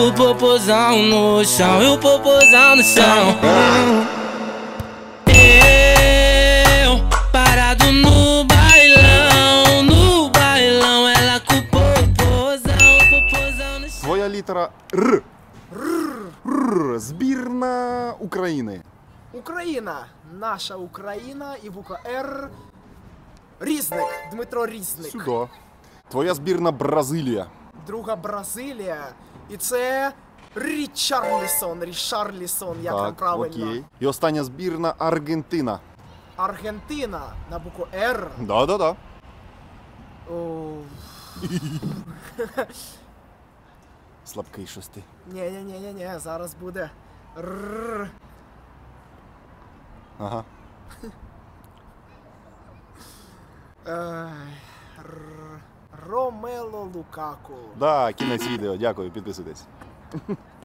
O popozão no chão, e o popozão no chão. Eu parado no bailão, no bailão, ela com o popozão, o popozão no chão. Твоя літера Р. Р. Збірна України. Україна, наша Україна і буква Р. Різник, Дмитро Різник. Сюди. Твоя збірна Бразилія. Друга Бразилія. І це Річарлісон, Рішарлісон, як там так, правильно. окей. І остання збірна Аргентина. Аргентина на букву Р. Да-да-да. Слабкий щось ти. ні, ні, ні, ні, ні, зараз буде. Р. Ага. Р. Ромело Лукаку. Да, кінець відео. Дякую, підписуйтесь.